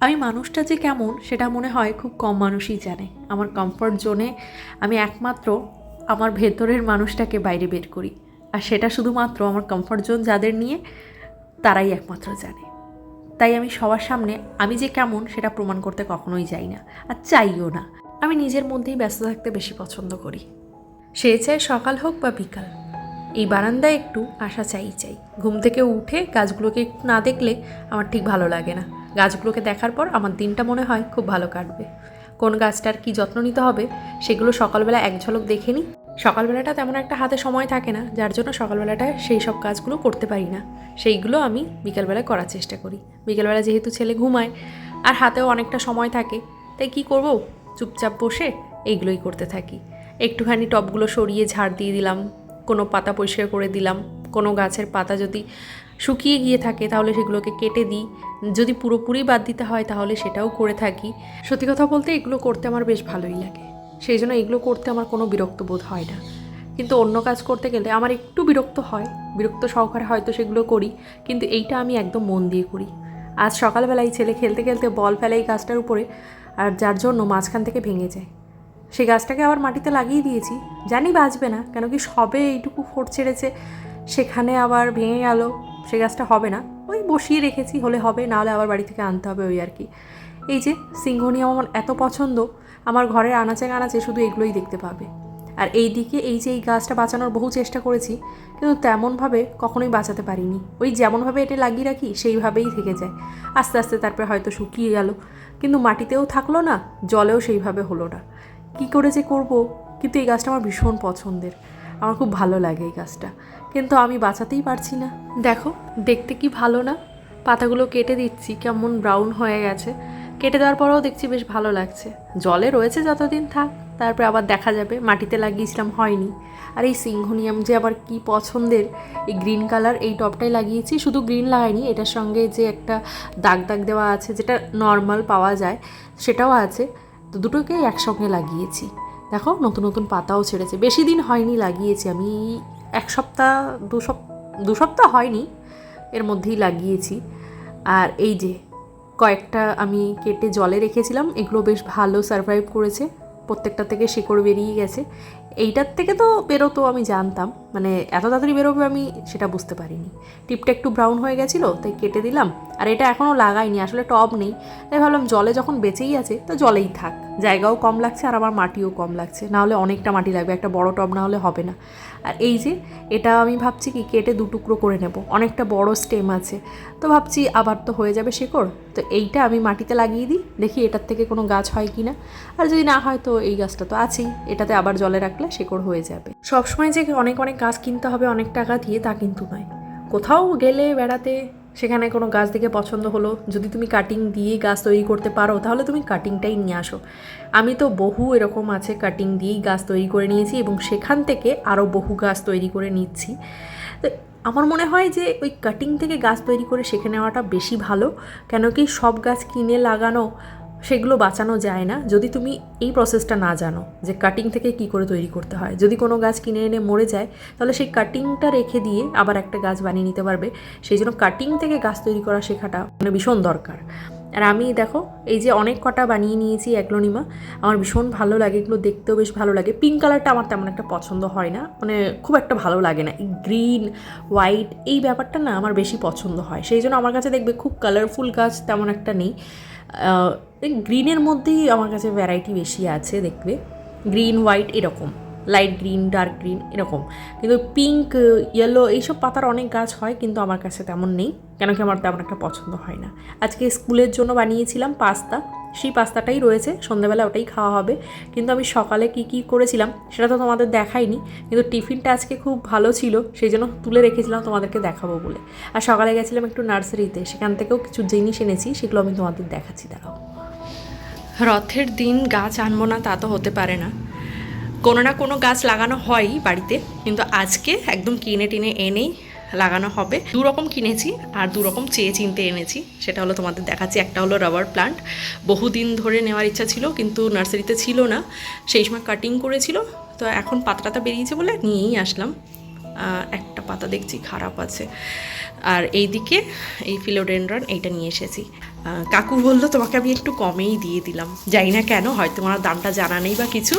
আমি মানুষটা যে কেমন, সেটা মনে হয় খুব কম মানুষই জানে। আমার কমফর্ট জোনে আমি একমাত্র আমার ভেতরের মানুষটাকে বাইরে বের করি। আর সেটা শুধুমাত্র আমার কমফর্ট জোন যাদের নিয়ে তারাই একমাত্র জানে। তাই আমি সবার সামনে আমি যে কেমন, সেটা প্রমাণ করতে কখনোই যাই না। আর চাইও না। আমি নিজের মধ্যেই ব্যস্ত থাকতে বেশি পছন্দ করি। সে চায় সকাল হোক বা বিকাল। এই বারান্দায় একটু আশা চাই চাই। ঘুম থেকে উঠে গাছগুলোকে একটু না দেখলে আমার ঠিক ভালো লাগে না। গাছগুলোকে দেখার পর আমার দিনটা মনে হয় খুব ভালো কাটবে। কোন গাছটার কি যত্ন নিতে হবে সেগুলো সকালবেলা এক ঝলক দেখে নিই। সকালবেলাটা তেমন একটা হাতে সময় থাকে না, যার জন্য সকালবেলাটা সেই সব কাজগুলো করতে পারি না। সেইগুলো আমি বিকেলবেলায় করার চেষ্টা করি। বিকেলবেলা যেহেতু ছেলে ঘুমায় আর হাতেও অনেকটা সময় থাকে, তাই কি করব? চুপচাপ বসে এইগুলোই করতে থাকি। একটুখানি টবগুলো সরিয়ে ঝাড় দিয়ে দিলাম, কোনো পাতা পরিষ্কার করে দিলাম, কোনো গাছের পাতা যদি শুকিয়ে গিয়ে থাকে, তাহলে সেগুলোকে কেটে দিই। যদি পুরোপুরি বাদ দিতে হয়, তাহলে সেটাও করে থাকি। সত্যি কথা বলতে, এগুলো করতে আমার বেশ ভালোই লাগে। সেই জন্য এগুলো করতে আমার কোনো বিরক্ত বোধ হয় না। কিন্তু অন্য কাজ করতে গেলে আমার একটু বিরক্ত হয়। বিরক্ত সহকারে হয়তো সেগুলো করি, কিন্তু এইটা আমি একদম মন দিয়ে করি। আজ সকালবেলায় ছেলে খেলতে খেলতে বল ফেলে এই গাছটার উপরে, আর যার জন্য মাঝখান থেকে ভেঙে যায়। সেই গাছটাকে আবার মাটিতে লাগিয়ে দিয়েছি। জানি বাঁচবে না, কেন কি সবে এইটুকু ফোট ছেড়েছে। সেখানে আবার ভেঙে গেল। সে গাছটা হবে না। ওই বসিয়ে রেখেছি, হলে হবে না হলে আবার বাড়ি থেকে আনতে হবে ওই আর কি। এই যে সিংহনিয়াম আমার এত পছন্দ, আমার ঘরের আনাচে কানাচে শুধু এগুলোই দেখতে পাবে। আর এই দিকে এই যে এই গাছটা বাঁচানোর বহু চেষ্টা করেছি, কিন্তু তেমনভাবে কখনোই বাঁচাতে পারিনি। ওই যেমনভাবে এটা লাগিয়ে রাখি, সেইভাবেই থেকে যায়। আস্তে আস্তে তারপরে হয়তো শুকিয়ে গেল। কিন্তু মাটিতেও থাকল না, জলেও সেইভাবে হলো না। কী করে যে করব? কিন্তু এই গাছটা আমার ভীষণ পছন্দের। আমার খুব ভালো লাগে এই গাছটা। কিন্তু আমি বাঁচাতেই পারছি না। দেখো, দেখতে কি ভালো না? পাতাগুলো কেটে দিচ্ছি, কেমন ব্রাউন হয়ে গেছে। কেটে দেওয়ার পরেও দেখছি বেশ ভালো লাগছে। জলে রয়েছে যতদিন থাক, তারপরে আবার দেখা যাবে, মাটিতে লাগিয়েছিলাম, হয়নি। আর এই সিংহনিয়াম যে আবার কি পছন্দের, এই গ্রিন কালার এই টপটাই লাগিয়েছি। শুধু গ্রিন লাগাইনি, এটার সঙ্গে যে একটা দাগ দাগ দেওয়া আছে, যেটা নর্মাল পাওয়া যায়, সেটাও আছে। তো দুটোকেই একসঙ্গে লাগিয়েছি। দেখো, নতুন নতুন পাতাও ছেড়েছে। বেশি দিন হয়নি লাগিয়েছি আমি, এক সপ্তাহ, দু সপ, দু সপ্তাহ হয়নি এর মধ্যেই লাগিয়েছি। আর এই যে, কয়েকটা আমি কেটে জলে রেখেছিলাম, এগুলো বেশ ভালো সারভাইভ করেছে। প্রত্যেকটা থেকে শিকড় বেরিয়ে গেছে। এইটার থেকে তো বেরোতো আমি জানতাম। মানে এত তাড়াতাড়ি বেরোবে আমি সেটা বুঝতে পারিনি। টিপটা একটু ব্রাউন হয়ে গেছিল, তাই কেটে দিলাম। আর এটা এখনও লাগাইনি, আসলে টব নেই। তাই ভাবলাম জলে যখন বেঁচেই আছে, তো জলেই থাক। জায়গাও কম লাগছে আর আমার মাটিও কম লাগছে। না হলে অনেকটা মাটি লাগবে, একটা বড় টব না হলে হবে না। আর এই যে, এটা আমি ভাবছি কি কেটে দু টুকরো করে নেব। অনেকটা বড় স্টেম আছে। তো ভাবছি আবার তো হয়ে যাবে শেকড়। তো এইটা আমি মাটিতে লাগিয়ে দিই, দেখি এটার থেকে কোনো গাছ হয় কি না আর যদি না হয় তো এই গাছটা তো আছেই। এটাতে আবার জলে রাখলে শেকড় হয়ে যাবে। সবসময় যে অনেক অনেক গাছ কিনতে হবে অনেক টাকা দিয়ে তা কিন্তু নয়। কোথাও গেলে বেড়াতে সেখানে কোনো গাছ দেখে পছন্দ হলো। যদি তুমি কাটিং দিয়ে গাছ তৈরি করতে পারো, তাহলে তুমি কাটিংটাই নিয়ে আসো। আমি তো বহু এরকম আছে কাটিং দিয়েই গাছ তৈরি করে নিয়েছি এবং সেখান থেকে আরও বহু গাছ তৈরি করে নিচ্ছি। তো আমার মনে হয় যে ওই কাটিং থেকে গাছ তৈরি করে শিখে নেওয়াটা বেশি ভালো। কেন কি সব গাছ কিনে লাগানো সেগুলো বাঁচানো যায় না যদি তুমি এই প্রসেসটা না জানো যে কাটিং থেকে কি করে তৈরি করতে হয়। যদি কোনো গাছ কিনে এনে মরে যায়, তাহলে সেই কাটিংটা রেখে দিয়ে আবার একটা গাছ বানিয়ে নিতে পারবে। সেই জন্য কাটিং থেকে গাছ তৈরি করা শেখাটা মানে ভীষণ দরকার। আর আমি দেখো, এই যে অনেক কটা বানিয়ে নিয়েছি অ্যাগ্লোনিমা আমার ভীষণ ভালো লাগে, এগুলো দেখতেও বেশ ভালো লাগে। পিঙ্ক কালারটা আমার তেমন একটা পছন্দ হয় না মানে খুব একটা ভালো লাগে না। গ্রিন হোয়াইট এই ব্যাপারটা না আমার বেশি পছন্দ হয়। সেই জন্য আমার কাছে দেখবে খুব কালারফুল গাছ তেমন একটা নেই। গ্রিনের মধ্যেই আমার কাছে ভ্যারাইটি বেশি আছে দেখবে গ্রিন হোয়াইট এরকম। লাইট গ্রিন ডার্ক গ্রিন এরকম। কিন্তু পিঙ্ক ইয়েলো এইসব পাতার অনেক গাছ হয় কিন্তু আমার কাছে তেমন নেই। কেন কি আমার তেমন একটা পছন্দ হয় না। আজকে স্কুলের জন্য বানিয়েছিলাম পাস্তা সেই পাস্তাটাই রয়েছে, সন্ধ্যাবেলা ওটাই খাওয়া হবে। কিন্তু আমি সকালে কি কি করেছিলাম সেটা তো তোমাদের দেখাইনি, কিন্তু টিফিনটা আজকে খুব ভালো ছিল, সেই জন্য তুলে রেখেছিলাম তোমাদেরকে দেখাবো বলে। আর সকালে গেছিলাম একটু নার্সারিতে, সেখান থেকেও কিছু জিনিস এনেছি, সেগুলো আমি তোমাদের দেখাচ্ছি, দাঁড়াও। রথের দিন গাছ আনব না তা তো হতে পারে না। কোনো না কোনো গাছ লাগানো হয়ই বাড়িতে, কিন্তু আজকে একদম কিনে টিনে এনেই লাগানো হবে। দু রকম কিনেছি আর দু রকম চেয়ে চিনতে এনেছি। সেটা হলো তোমাদের দেখাচ্ছি। একটা হলো রাবার প্লান্ট বহুদিন ধরে নেওয়ার ইচ্ছা ছিল, কিন্তু নার্সারিতে ছিল না। সেই সময় কাটিং করেছিল। তো এখন পাতাটা বেরিয়েছে বলে নিয়েই আসলাম। একটা পাতা দেখছি খারাপ আছে। আর এইদিকে এই ফিলোডেন্ড্রন এইটা নিয়ে এসেছি। কাকু বলল, তোমাকে আমি একটু কমেই দিয়ে দিলাম। জানি না কেন, হয়তো আমার দামটা জানা নেই বা কিছু।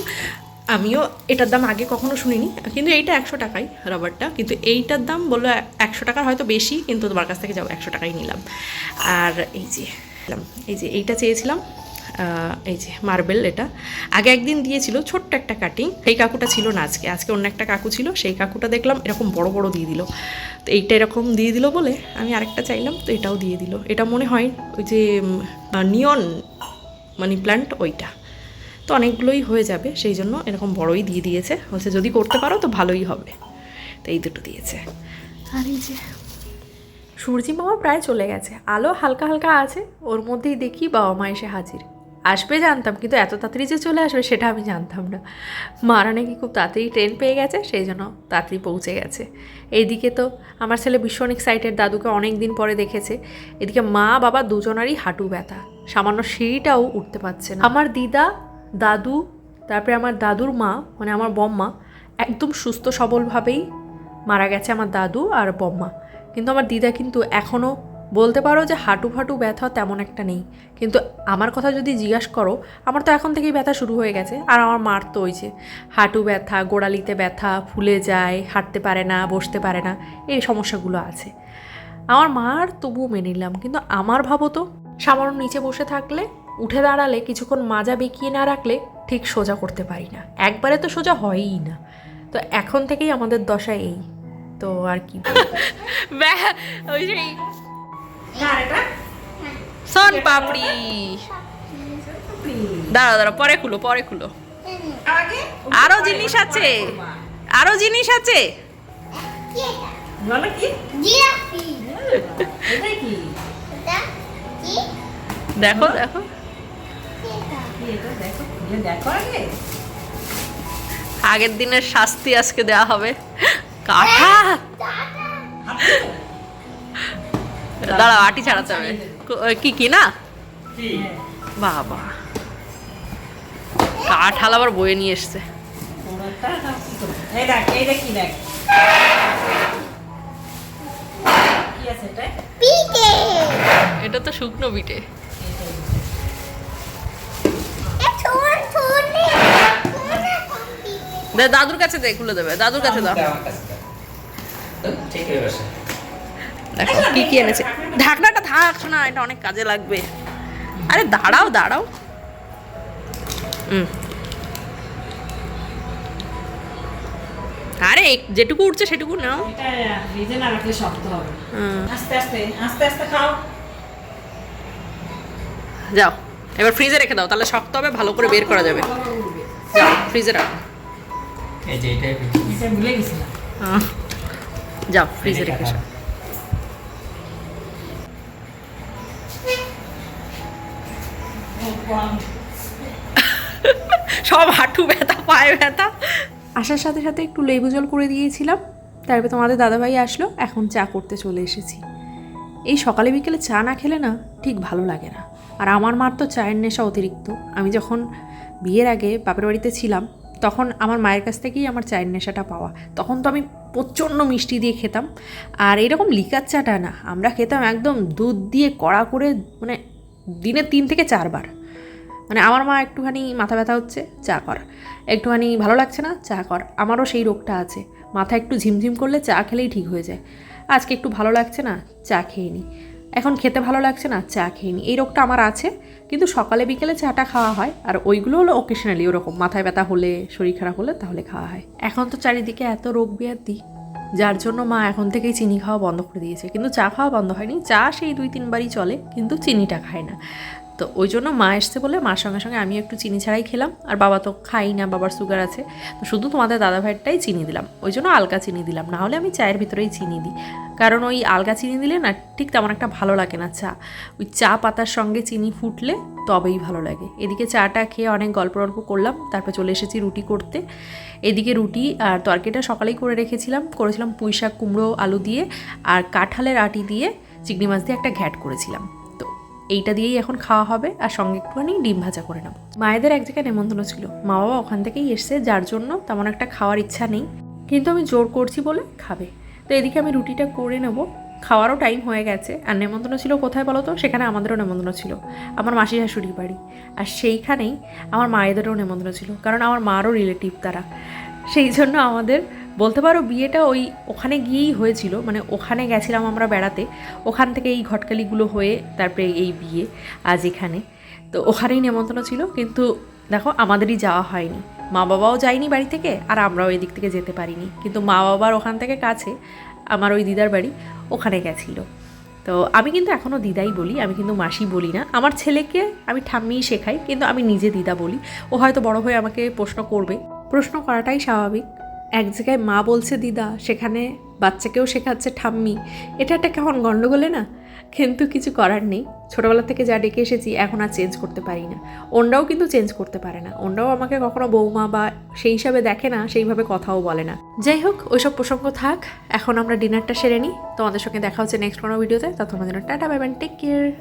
আমিও এটার দাম আগে কখনো শুনিনি, কিন্তু এইটা একশো টাকাই রাবারটা কিন্তু এইটার দাম বলল একশো টাকার হয়তো বেশি, কিন্তু তোমার কাছ থেকে যাও, একশো টাকাই নিলাম। আর এই যে এই যে এইটা চেয়েছিলাম এই যে মার্বেল এটা। আগে একদিন দিয়েছিল ছোট্ট একটা কাটিং সেই কাকুটা ছিল না আজকে আজকে অন্য একটা কাকু ছিল, সেই কাকুটা দেখলাম এরকম বড় বড় দিয়ে দিল। তো এইটা এরকম দিয়ে দিল বলে আমি আরেকটা চাইলাম, তো এটাও দিয়ে দিল। এটা মনে হয় ওই যে নিয়ন মানি প্ল্যান্ট ওইটা। তো অনেকগুলোই হয়ে যাবে, সেই জন্য এরকম বড়ই দিয়ে দিয়েছে। বলছে, যদি করতে পারো তো ভালোই হবে। তো এই দুটো দিয়েছে। আর এই যে সূর্যি মামা প্রায় চলে গেছে। আলো হালকা হালকা আছে, ওর মধ্যেই দেখি বাবা মা এসে হাজির। আসবে জানতাম, কিন্তু এত তাড়াতাড়ি যে চলে আসবে সেটা আমি জানতাম না। মারা নাকি খুব তাড়াতাড়ি ট্রেন পেয়ে গেছে, সেই জন্য তাড়াতাড়ি পৌঁছে গেছে। এইদিকে তো আমার ছেলে ভীষণ এক্সাইটেড দাদুকে অনেক দিন পরে দেখেছে। এদিকে মা বাবা দুজনারই হাঁটু ব্যথা। সামান্য সিঁড়িটাও উঠতে পারছে না। আমার দিদা দাদু, তারপরে আমার দাদুর মা মানে আমার বম্মা, একদম সুস্থ সবলভাবেই মারা গেছে আমার দাদু আর বম্মা। কিন্তু আমার দিদা কিন্তু এখনও বলতে পারো যে হাঁটু ফাটু ব্যথা তেমন একটা নেই। কিন্তু আমার কথা যদি জিজ্ঞাসা করো, আমার তো এখন থেকেই ব্যথা শুরু হয়ে গেছে। আর আমার মার তো ওই যে হাঁটু ব্যথা, গোড়ালিতে ব্যথা, ফুলে যায়, হাঁটতে পারে না, বসতে পারে না, এই সমস্যাগুলো আছে। আমার মার তবুও মেনে নিলাম। কিন্তু আমার ভাবো তো, সামান্য নিচে বসে থাকলে উঠে দাঁড়ালে কিছুক্ষণ মাজা বেঁকিয়ে না রাখলে ঠিক সোজা করতে পারি না। একবারে তো সোজা হয়ই না। তো এখন থেকেই আমাদের দশা এই। তো আর কি ওই সেই সন পাপড়ি। দাঁড়া দাঁড়া পরে খুলো পরে খুলো। আরও জিনিস আছে। আরও জিনিস আছে। বলো কি? জিরাফি এটাই কি? এটা কি? দেখো দেখো। আগের দিনের শাস্তি আজকে দেওয়া হবে। কাঠা দাঁড়াও আটি ছাড়াতে হবে। কি কি না? বাবা। কাঠাল আবার বয়ে নিয়ে এসছে। এটা তো শুকনো বিটে। দাদুর কাছে দে খুলে দেবে। দাদুর কাছে দাও। দেখো কি কি এনেছে। ঢাকনাটা থাক না এটা অনেক কাজে লাগবে। আরে দাঁড়াও দাঁড়াও। হুম। আরে যেটুকু উঠছে সেটুকু নাও। এটা না রাখলে শক্ত হবে। আস্তে আস্তে আস্তে আস্তে খাও। যাও এবার ফ্রিজে রেখে দাও তাহলে শক্ত হবে ভালো করে বের করা যাবে। যাও ফ্রিজে রাখো। এই যে এটাই এটা ভুলে গেছিলাম যাও ফ্রিজে রেখে এসো। সব হাঁটু ব্যথা পায়ে ব্যথা। আসার সাথে সাথে একটু লেবু জল করে দিয়েছিলাম। তারপরে তোমাদের দাদাভাই আসলো এখন চা করতে চলে এসেছি। এই সকালে বিকেলে চা না খেলে না ঠিক ভালো লাগে না। আর আমার মার তো চায়ের নেশা অতিরিক্ত। আমি যখন বিয়ের আগে বাপের বাড়িতে ছিলাম তখন আমার মায়ের কাছ থেকেই আমার চায়ের নেশাটা পাওয়া। তখন তো আমি প্রচণ্ড মিষ্টি দিয়ে খেতাম। আর এরকম লিকার চাটা না, আমরা খেতাম একদম দুধ দিয়ে কড়া করে মানে দিনে তিন থেকে চারবার। মানে আমার মা একটুখানি মাথা ব্যথা হচ্ছে, চা কর। একটুখানি ভালো লাগছে না, চা কর। আমারও সেই রোগটা আছে। মাথা একটু ঝিমঝিম করলে চা খেলেই ঠিক হয়ে যায়। আজকে একটু ভালো লাগছে না, চা খেয়ে নিই এখন খেতে ভালো লাগছে না, চা খেয়ে নিই এই রোগটা আমার আছে, কিন্তু সকালে বিকেলে চাটা খাওয়া হয়, আর ওইগুলো হলো অকেশনালি ওরকম। মাথায় ব্যথা হলে, শরীর খারাপ হলে তাহলে খাওয়া হয়। এখন তো চারিদিকে এত রোগ ব্যাধি, যার জন্য মা এখন থেকেই চিনি খাওয়া বন্ধ করে দিয়েছে। কিন্তু চা খাওয়া বন্ধ হয়নি। চা সেই দুই তিনবারই চলে, কিন্তু চিনিটা খায় না। তো ওই জন্য মা এসছে বলে মার সঙ্গে সঙ্গে আমি একটু চিনি ছাড়াই খেলাম। আর বাবা তো খাই না, বাবার সুগার আছে। তো শুধু তোমাদের দাদা ভাইয়েরটাই চিনি দিলাম। ওই জন্য আলগা চিনি দিলাম। না হলে আমি চায়ের ভিতরেই চিনি দিই। কারণ ওই আলগা চিনি দিলে না ঠিক তেমন একটা ভালো লাগে না চা। ওই চা পাতার সঙ্গে চিনি ফুটলে তবেই ভালো লাগে। এদিকে চাটা খেয়ে অনেক গল্প গল্প করলাম। তারপর চলে এসেছি রুটি করতে। এদিকে রুটি আর তরকারিটা সকালেই করে রেখেছিলাম। করেছিলাম পুঁই শাক, কুমড়ো, আলু দিয়ে। আর কাঁঠালের আটি দিয়ে চিংড়ি মাছ দিয়ে একটা ঘ্যাট করেছিলাম। এইটা দিয়েই এখন খাওয়া হবে আর সঙ্গে একটুখানি ডিম ভাজা করে নেব। মায়েদের এক জায়গায় নেমন্তন্ন ছিল। মা বাবা ওখান থেকেই এসছে, যার জন্য তেমন একটা খাওয়ার ইচ্ছা নেই। কিন্তু আমি জোর করছি বলে খাবে। তো এদিকে আমি রুটিটা করে নেব। খাওয়ারও টাইম হয়ে গেছে। আর নেমন্ত্রণ ছিল কোথায় বলো তো? সেখানে আমাদেরও নেমন্তন্ন ছিল। আমার মাসি শাশুড়ির বাড়ি। আর সেইখানেই আমার মায়েদেরও নেমন্ত্রণ ছিল। কারণ আমার মারও রিলেটিভ তারা। সেই জন্য আমাদের বলতে পারো বিয়েটা ওই ওখানে গিয়েই হয়েছিল মানে ওখানে গেছিলাম আমরা বেড়াতে, ওখান থেকে এই ঘটকালিগুলো হয়ে তারপরে এই বিয়ে আজ এখানে। তো ওখানেই নেমন্ত্রণ ছিল, কিন্তু দেখো আমাদেরই যাওয়া হয়নি। মা বাবাও যায়নি বাড়ি থেকে, আর আমরাও এদিক থেকে যেতে পারিনি। কিন্তু মা বাবার ওখান থেকে কাছে, আমার ওই দিদার বাড়ি, ওখানে গেছিল। তো আমি কিন্তু এখনও দিদাই বলি, আমি কিন্তু মাসি বলি না। আমার ছেলেকে আমি ঠাম্মিই শেখাই, কিন্তু আমি নিজে দিদা বলি। ও হয়তো বড় হয়ে আমাকে প্রশ্ন করবে। প্রশ্ন করাটাই স্বাভাবিক। এক জায়গায় মা বলছে, দিদা, সেখানে বাচ্চাকেও শেখাচ্ছে ঠাম্মি। এটা একটা কেমন গণ্ডগোলে না? কিন্তু কিছু করার নেই। ছোটোবেলা থেকে যা ডেকে এসেছি, এখন আর চেঞ্জ করতে পারি না। ওনরাও কিন্তু চেঞ্জ করতে পারে না। ওনরাও আমাকে কখনো বৌমা বা সেই হিসাবে দেখে না, সেইভাবে কথাও বলে না। যাই হোক, ওইসব প্রসঙ্গ থাক। এখন আমরা ডিনারটা সেরে নিই। তোমাদের সঙ্গে দেখা হচ্ছে নেক্সট কোনো ভিডিওতে। ততক্ষণ জন্য tata bye bye take care